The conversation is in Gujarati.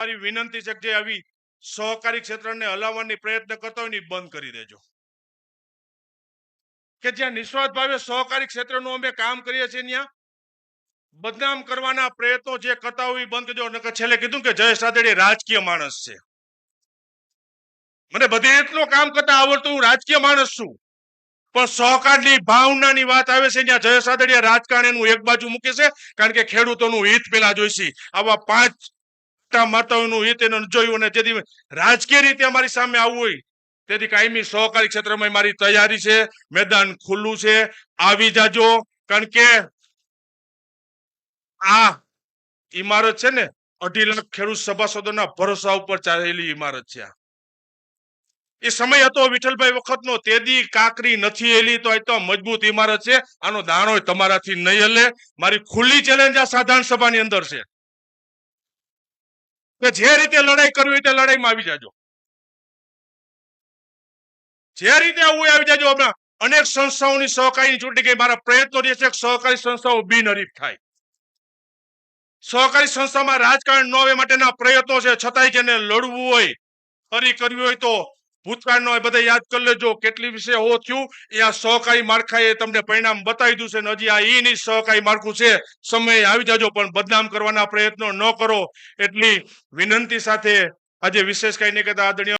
મારી વિનંતી છે જે આવી સહકારી ક્ષેત્રને હલાવવાની પ્રયત્ન કરતો હોય બંધ કરી દેજો. કે જ્યાં નિસ્વાર્થ ભાવે સહકારી ક્ષેત્રનું અમે કામ કરીએ છીએ ત્યાં, બદનામ કરવાના પ્રયત્નો જે કરતા હોય બંધ કરજો છેલ્લે કીધું કે જયેશ રાદડી રાજકીય માણસ છે. મને બધે એટલું કામ કરતા આવડતું હું રાજકીય માણસ છું. પણ સહકારની ભાવનાની વાત આવે છે જ્યાં જયેશ રાદડિયા રાજકારણ એનું એક બાજુ મૂકે છે. કારણ કે ખેડૂતોનું હિત પેલા જોઈશે. આવા પાંચ મોટા માતાઓનું હિત એને જોયું અને જેથી રાજકીય રીતે અમારી સામે આવવું હોય. તેથી કાયમી સહકારી ક્ષેત્રમાં મારી તૈયારી છે, મેદાન ખુલ્લું છે. આવી જાજો, કારણ કે આ ઇમારત છે ને, અઢી લાખ ખેડૂત સભાસદોના ભરોસા ઉપર ચાલેલી ઇમારત છે આ. એ સમય હતો વિઠ્ઠલભાઈ વખતનો, તેદી કાકરી નથી એલી તો આ તો મજબૂત ઇમારત છે. આનો દાણો તમારાથી નહીં હલે. મારી ખુલ્લી ચેલેન્જ આ સાધારણ સભાની અંદર છે. કે જે રીતે લડાઈ કરવી હોય તે લડાઈમાં આવી જાજો. જે રીતે આવું આવી જાજો હમણાં. અનેક સંસ્થાઓની સહકારી ચૂંટણી ગઈ મારા પ્રયત્નો જે છે, સહકારી સંસ્થાઓ બિનહરીફ થાય. સહકારી સંસ્થામાં રાજકારણ ન આવે માટેના પ્રયત્નો છે. છતાંય જેને લડવું હોય, ફરી કરવી હોય તો ભૂતકાળનો એ બધા યાદ કરી લેજો. કેટલી વિશે હો થયું? એ આ સહકારી માળખાએ તમને પરિણામ બતાવી દીધું છે હજી આ ઈની સહકારી માળખું છે. સમય આવી જાજો, પણ બદનામ કરવાના પ્રયત્નો ન કરો. એટલી વિનંતી સાથે આજે વિશેષ કઈ નહીં કહેતા આદરણીય